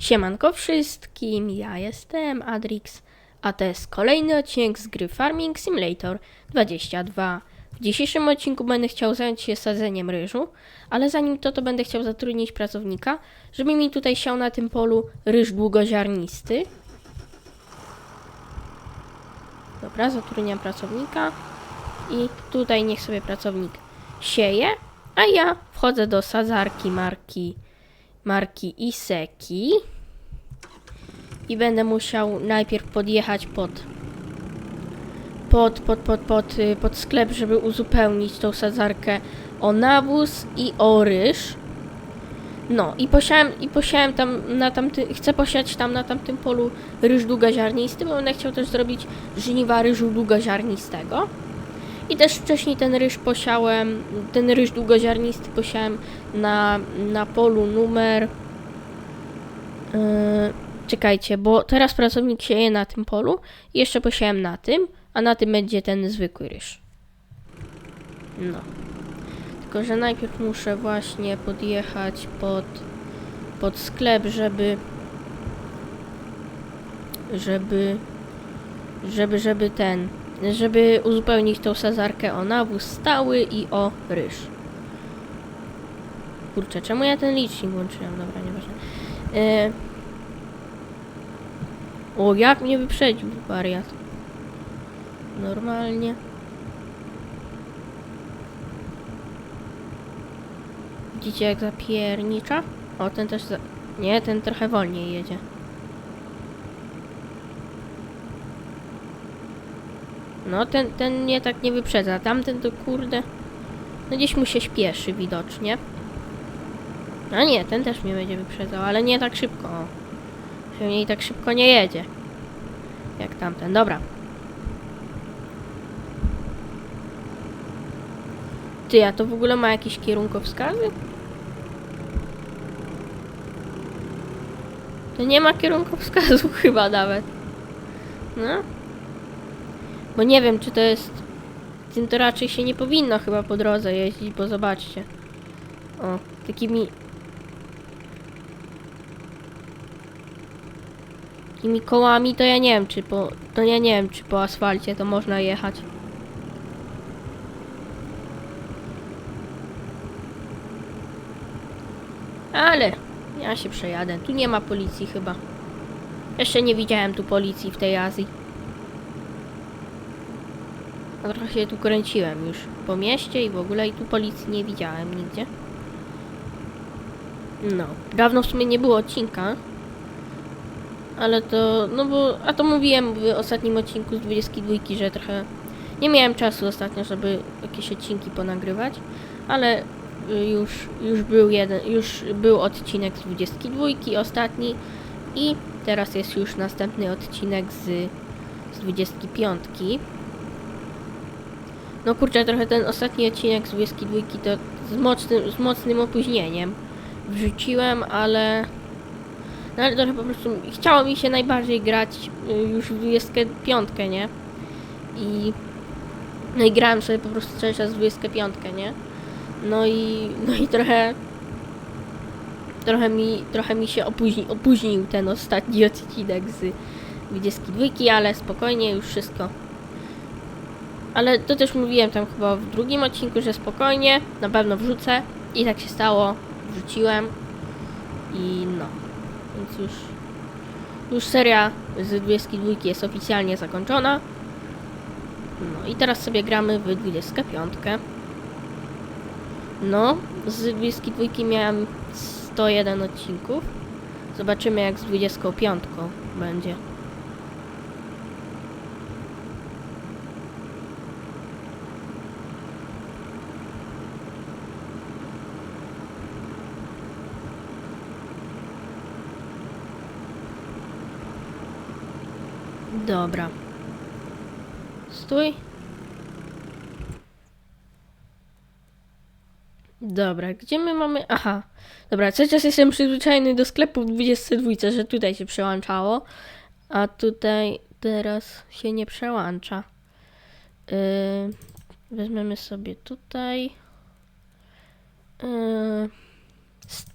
Siemanko wszystkim, ja jestem Adrix, a to jest kolejny odcinek z gry Farming Simulator 22. W dzisiejszym odcinku będę chciał zająć się sadzeniem ryżu, ale zanim to, to będę chciał zatrudnić pracownika, żeby mi tutaj siał na tym polu ryż długoziarnisty. Dobra, zatrudniam pracownika i tutaj niech sobie pracownik sieje, a ja wchodzę do sadzarki marki marki Iseki i będę musiał najpierw podjechać pod pod, pod, pod, pod, y, pod sklep, żeby uzupełnić tą sadzarkę o nawóz i o ryż. No i posiałem, i posiałem tam na tamtym, chcę posiać tam na tamtym polu ryż długoziarnisty, bo będę chciał też zrobić żniwa ryżu długoziarnistego. I też wcześniej ten ryż posiałem, ten ryż długoziarnisty posiałem na, na polu numer. Yy, czekajcie, bo teraz pracownik sieje na tym polu. Jeszcze posiałem na tym, a na tym będzie ten zwykły ryż. No. Tylko, że najpierw muszę właśnie podjechać pod, pod sklep, żeby. Żeby. Żeby, żeby ten żeby uzupełnić tą sazarkę o nawóz stały i o ryż. Kurczę, czemu ja ten licznik włączyłem? Dobra, nieważne. E... O, jak mnie wyprzedził wariat. Normalnie. Widzicie jak zapiernicza? O, ten też za... Nie, ten trochę wolniej jedzie. No, ten, ten mnie tak nie wyprzedza. Tamten to kurde. No gdzieś mu się śpieszy widocznie. A nie, ten też mnie będzie wyprzedzał, ale nie tak szybko. Pewnie i tak szybko nie jedzie. Jak tamten. Dobra. Ty, a to w ogóle ma jakieś kierunkowskazy? To nie ma kierunkowskazu chyba nawet. No. Bo nie wiem, czy to jest... Tym to raczej się nie powinno chyba po drodze jeździć, bo zobaczcie. O, takimi... Takimi kołami to ja nie wiem, czy po... To ja nie wiem, czy po asfalcie to można jechać. Ale ja się przejadę. Tu nie ma policji chyba. Jeszcze nie widziałem tu policji w tej Azji. Trochę się tu kręciłem już po mieście i w ogóle i tu policji nie widziałem nigdzie. No, dawno w sumie nie było odcinka. Ale to, no bo, a to mówiłem w ostatnim odcinku z 22, że trochę nie miałem czasu ostatnio, żeby jakieś odcinki ponagrywać, ale y, już, już był jeden, już był odcinek z 22, ostatni i teraz jest już następny odcinek z, z 25. No kurczę, trochę ten ostatni odcinek z 22 to z mocnym, z mocnym opóźnieniem wrzuciłem, ale... No ale trochę po prostu chciało mi się najbardziej grać y, już w 25, nie? I... No i grałem sobie po prostu cały czas w 25, nie? No i... No i trochę... Trochę mi, trochę mi się opóźni, opóźnił ten ostatni odcinek z 22, ale spokojnie, już wszystko ale to też mówiłem tam chyba w drugim odcinku, że spokojnie, na pewno wrzucę. I tak się stało, wrzuciłem. I no, więc już, już seria z 22 jest oficjalnie zakończona. No i teraz sobie gramy w 25. No, z 22 miałem 101 odcinków. Zobaczymy jak z 25 będzie. Dobra. Stój. Dobra, gdzie my mamy... Aha. Dobra, cały czas jestem przyzwyczajony do sklepu w 22, że tutaj się przełączało. A tutaj teraz się nie przełącza. Yy, weźmiemy sobie tutaj. Yy,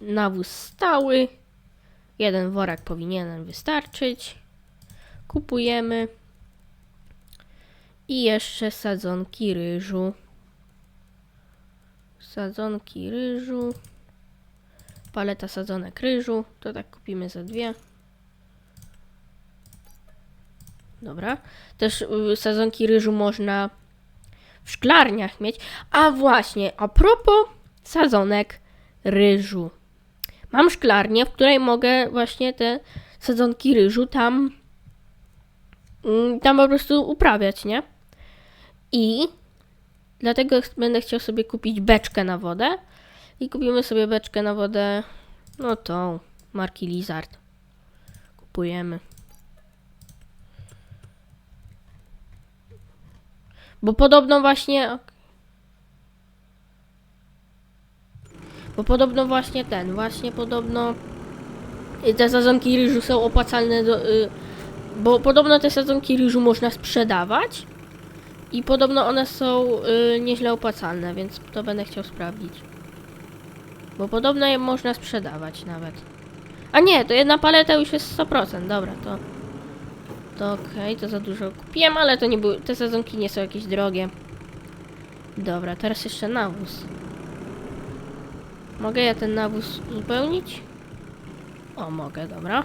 nawóz stały. Jeden worek powinien nam wystarczyć. Kupujemy. I jeszcze sadzonki ryżu. Sadzonki ryżu. Paleta sadzonek ryżu. To tak kupimy za dwie. Dobra. Też y, sadzonki ryżu można w szklarniach mieć. A właśnie, a propos sadzonek ryżu. Mam szklarnię, w której mogę właśnie te sadzonki ryżu tam tam po prostu uprawiać, nie? I dlatego będę chciał sobie kupić beczkę na wodę. I kupimy sobie beczkę na wodę, no tą, marki Lizard. Kupujemy. Bo podobno właśnie... Bo podobno właśnie ten, właśnie podobno te sadzonki ryżu są opłacalne do... Y, bo podobno te sadzonki ryżu można sprzedawać i podobno one są y, nieźle opłacalne, więc to będę chciał sprawdzić. Bo podobno je można sprzedawać nawet. A nie, to jedna paleta już jest 100%, dobra, to... To okej, to za dużo kupiłem, ale to nie były... Te sadzonki nie są jakieś drogie. Dobra, teraz jeszcze nawóz. Mogę ja ten nawóz uzupełnić? O, mogę, dobra.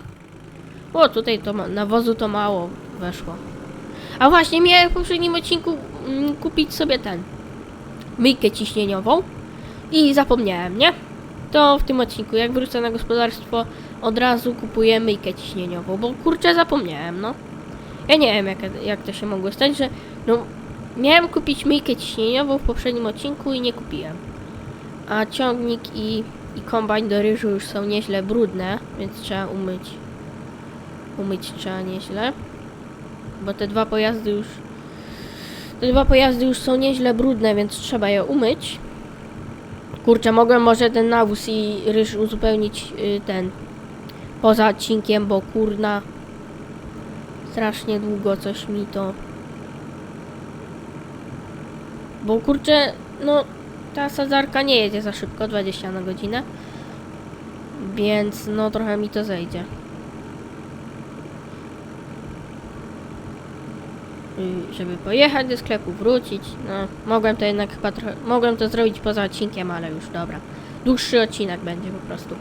O, tutaj to ma, nawozu to mało weszło. A właśnie, miałem w poprzednim odcinku mm, kupić sobie ten. Myjkę ciśnieniową. I zapomniałem, nie? To w tym odcinku, jak wrócę na gospodarstwo, od razu kupuję myjkę ciśnieniową, bo kurczę zapomniałem, no. Ja nie wiem, jak, jak to się mogło stać, że no, miałem kupić myjkę ciśnieniową w poprzednim odcinku i nie kupiłem. A ciągnik i, i kombajn do ryżu już są nieźle brudne, więc trzeba umyć. Umyć trzeba nieźle. Bo te dwa pojazdy już. Te dwa pojazdy już są nieźle brudne, więc trzeba je umyć. Kurczę, mogłem może ten nawóz i ryż uzupełnić y, ten poza odcinkiem, bo kurna strasznie długo coś mi to. Bo kurczę, no ta sadzarka nie jedzie za szybko, 20 na godzinę. Więc no trochę mi to zejdzie. Żeby pojechać do sklepu, wrócić. No, mogłem to jednak chyba trochę. Mogłem to zrobić poza odcinkiem, ale już dobra. Dłuższy odcinek będzie po prostu.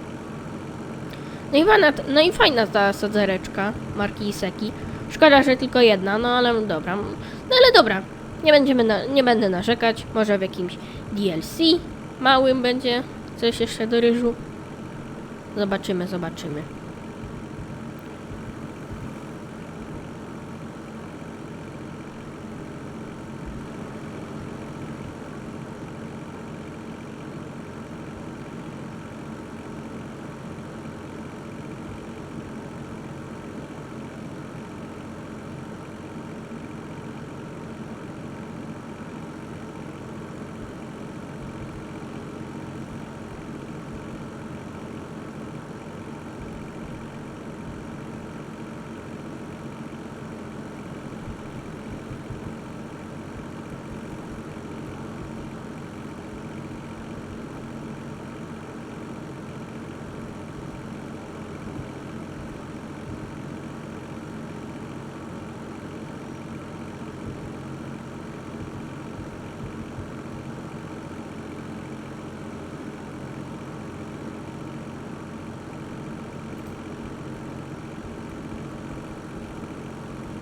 No i fajna, no i fajna ta sadzereczka marki Iseki. Szkoda, że tylko jedna, no ale dobra. No ale dobra. Nie będziemy na, nie będę narzekać. Może w jakimś DLC małym będzie coś jeszcze do ryżu. Zobaczymy, zobaczymy.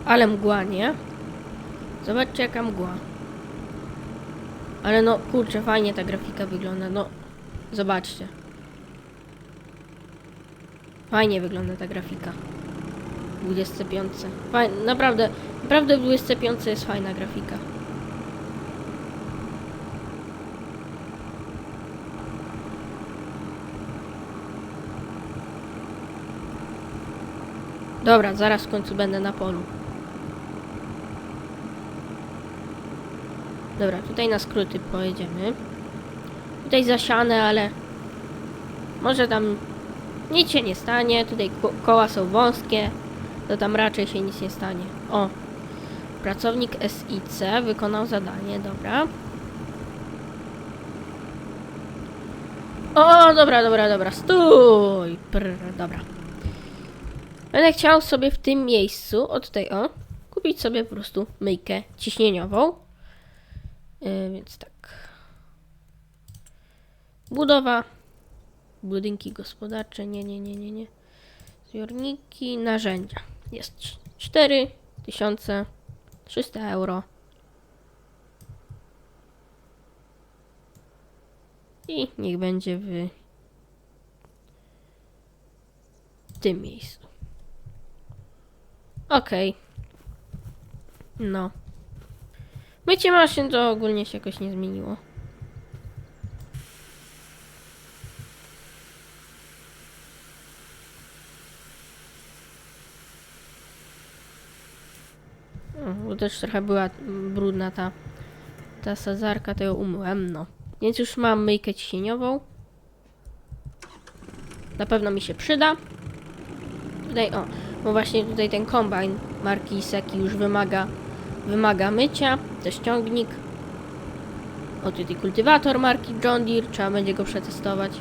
Ale mgła, nie? Zobaczcie jaka mgła. Ale no, kurczę, fajnie ta grafika wygląda, no. Zobaczcie. Fajnie wygląda ta grafika. W 25. Faj, naprawdę, naprawdę w 25 jest fajna grafika. Dobra, zaraz w końcu będę na polu. Dobra, tutaj na skróty pojedziemy. Tutaj zasiane, ale może tam nic się nie stanie. Tutaj ko koła są wąskie, to tam raczej się nic nie stanie. O, pracownik SIC wykonał zadanie, dobra. O, dobra, dobra, dobra, stój! Prr, dobra. Będę chciał sobie w tym miejscu, od tutaj o, kupić sobie po prostu myjkę ciśnieniową. Yy, więc tak. Budowa. Budynki gospodarcze. Nie, nie, nie, nie, nie. Zbiorniki, narzędzia. Jest 4300 euro. I niech będzie w tym miejscu. Okej. No. Mycie maszyn to ogólnie się jakoś nie zmieniło. O, Bo też trochę była brudna ta, ta sadzarka, to ją umyłem, no. Więc już mam myjkę ciśnieniową. Na pewno mi się przyda. Tutaj, o, bo właśnie tutaj ten kombajn marki Seki już wymaga, wymaga mycia. Też ciągnik. O, tutaj kultywator marki John Deere, trzeba będzie go przetestować.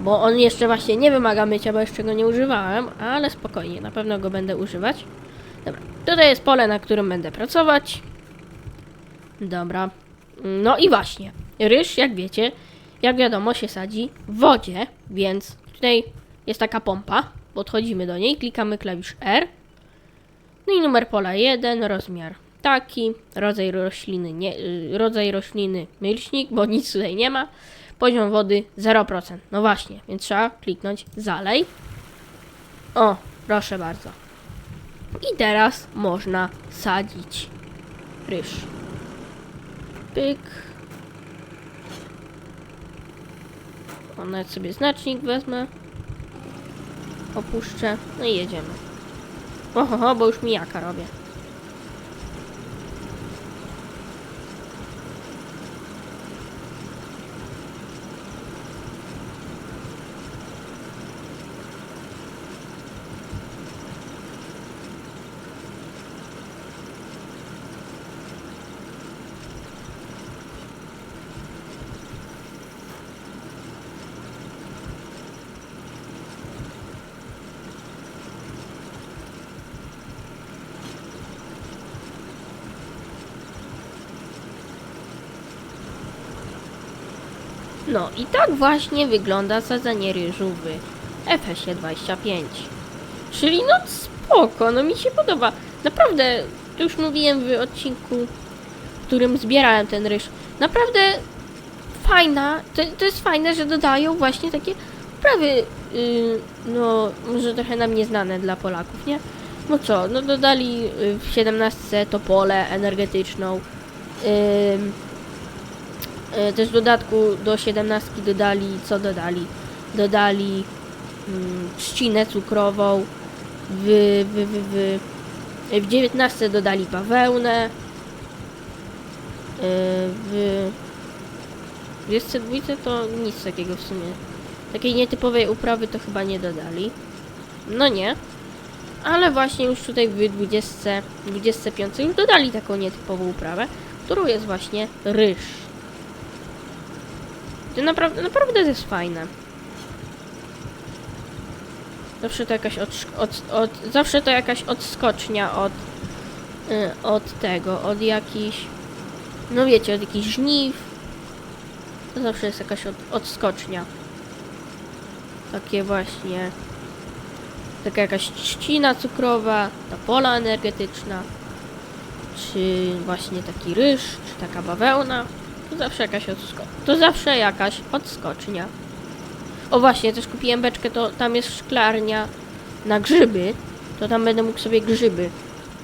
Bo on jeszcze właśnie nie wymaga mycia, bo jeszcze go nie używałem, ale spokojnie, na pewno go będę używać. Dobra, tutaj jest pole, na którym będę pracować. Dobra. No i właśnie, ryż, jak wiecie, jak wiadomo, się sadzi w wodzie, więc tutaj jest taka pompa. Podchodzimy do niej, klikamy klawisz R. No i numer pola 1, rozmiar taki, rodzaj rośliny, nie, y, rodzaj rośliny milcznik, bo nic tutaj nie ma. Poziom wody 0%. No właśnie, więc trzeba kliknąć zalej. O, proszę bardzo. I teraz można sadzić ryż. Pyk. O, nawet sobie znacznik wezmę. Opuszczę. No i jedziemy. Oho, bo już mijaka robię. No i tak właśnie wygląda sadzenie ryżu w FS-ie 25. Czyli no spoko, no mi się podoba. Naprawdę, to już mówiłem w odcinku, w którym zbierałem ten ryż. Naprawdę fajna, to, to jest fajne, że dodają właśnie takie prawy, yy, no może trochę nam nieznane dla Polaków, nie? No co, no dodali w 17 to pole energetyczną. E, Też w dodatku do 17 dodali, co dodali? Dodali mm, trzcinę cukrową, w, w, w, w, w 19 dodali bawełnę, e, w 22 to nic takiego w sumie. Takiej nietypowej uprawy to chyba nie dodali. No nie. Ale właśnie już tutaj w 20, 25 już dodali taką nietypową uprawę, którą jest właśnie ryż. To naprawdę, naprawdę jest fajne. Zawsze to jakaś od, od, od, zawsze to jakaś odskocznia od, y, od tego, od jakichś, no wiecie, od jakichś żniw. To zawsze jest jakaś od, odskocznia. Takie właśnie, taka jakaś trzcina cukrowa, ta pola energetyczna, czy właśnie taki ryż, czy taka bawełna. To zawsze jakaś odsko To zawsze jakaś odskocznia. O właśnie, też kupiłem beczkę, to tam jest szklarnia na grzyby. To tam będę mógł sobie grzyby,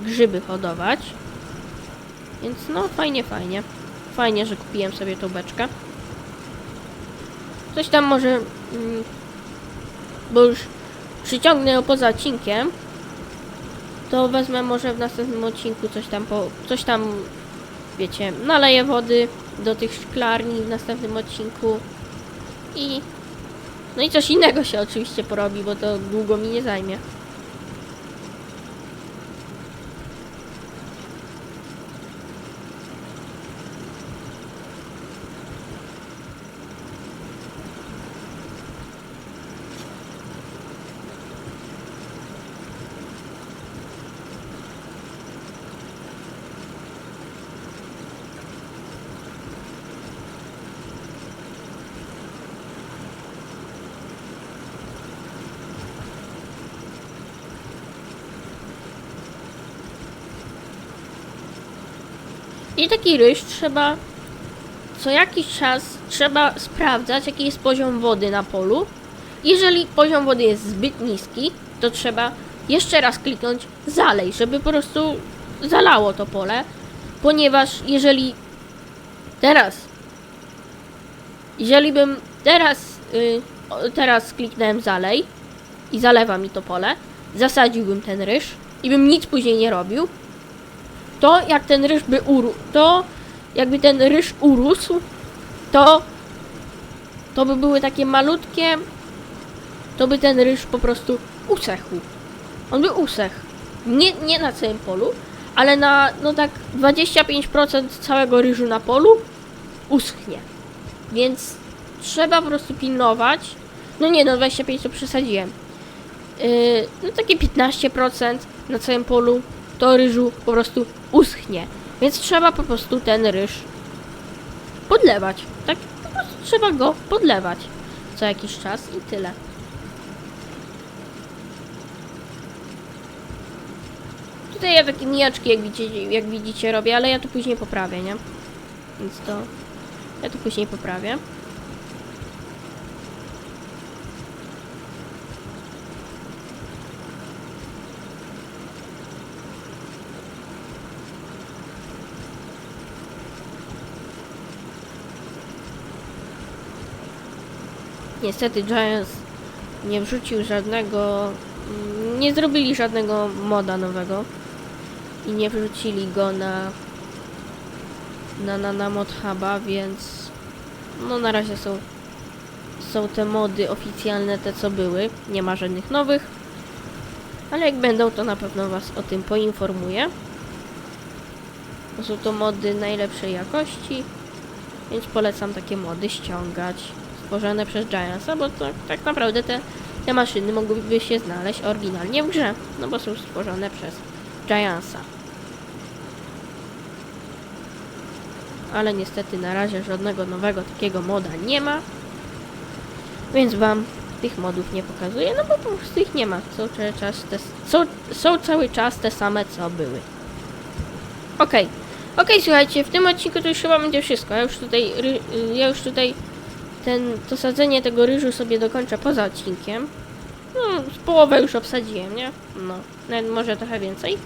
grzyby hodować. Więc no, fajnie, fajnie. Fajnie, że kupiłem sobie tą beczkę. Coś tam może... Mm, bo już przyciągnę ją poza odcinkiem. To wezmę może w następnym odcinku coś tam po... Coś tam... Wiecie, naleję wody do tych szklarni w następnym odcinku. I... No i coś innego się oczywiście porobi, bo to długo mi nie zajmie. I taki ryż trzeba co jakiś czas trzeba sprawdzać, jaki jest poziom wody na polu. Jeżeli poziom wody jest zbyt niski, to trzeba jeszcze raz kliknąć zalej, żeby po prostu zalało to pole, ponieważ jeżeli teraz jeżeli bym teraz y, o, teraz kliknąłem zalej i zalewa mi to pole, zasadziłbym ten ryż i bym nic później nie robił, to jak ten ryż by urósł, to jakby ten ryż urósł, to to by były takie malutkie, to by ten ryż po prostu usechł. On by usechł. Nie, nie na całym polu, ale na no tak 25% całego ryżu na polu uschnie. Więc trzeba po prostu pilnować. No nie, no 25 to przesadziłem. Yy, no takie 15% na całym polu to ryżu po prostu uschnie. Więc trzeba po prostu ten ryż podlewać. Tak po prostu trzeba go podlewać co jakiś czas i tyle. Tutaj ja takie mijaczki, jak widzicie, jak widzicie, robię, ale ja to później poprawię, nie? Więc to... Ja to później poprawię. Niestety Giants nie wrzucił żadnego, nie zrobili żadnego moda nowego i nie wrzucili go na na, na, na mod huba, więc no na razie są są te mody oficjalne, te co były, nie ma żadnych nowych, ale jak będą, to na pewno was o tym poinformuję. Są to mody najlepszej jakości, więc polecam takie mody ściągać, stworzone przez Giantsa, bo to, tak naprawdę te, te maszyny mogłyby się znaleźć oryginalnie w grze, no bo są stworzone przez Giantsa. Ale niestety na razie żadnego nowego takiego moda nie ma, więc wam tych modów nie pokazuję, no bo po prostu ich nie ma. Są cały czas te, są, są cały czas te same, co były. Okej. Okej, słuchajcie, w tym odcinku to już chyba będzie wszystko. Ja już tutaj, ja już tutaj ten, to sadzenie tego ryżu sobie dokończę poza odcinkiem. No, z połowę już obsadziłem, nie? No, nawet może trochę więcej.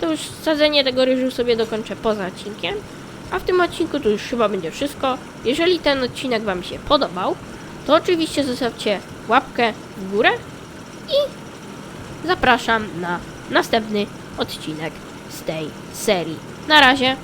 To już sadzenie tego ryżu sobie dokończę poza odcinkiem. A w tym odcinku to już chyba będzie wszystko. Jeżeli ten odcinek Wam się podobał, to oczywiście zostawcie łapkę w górę i zapraszam na następny odcinek z tej serii. Na razie.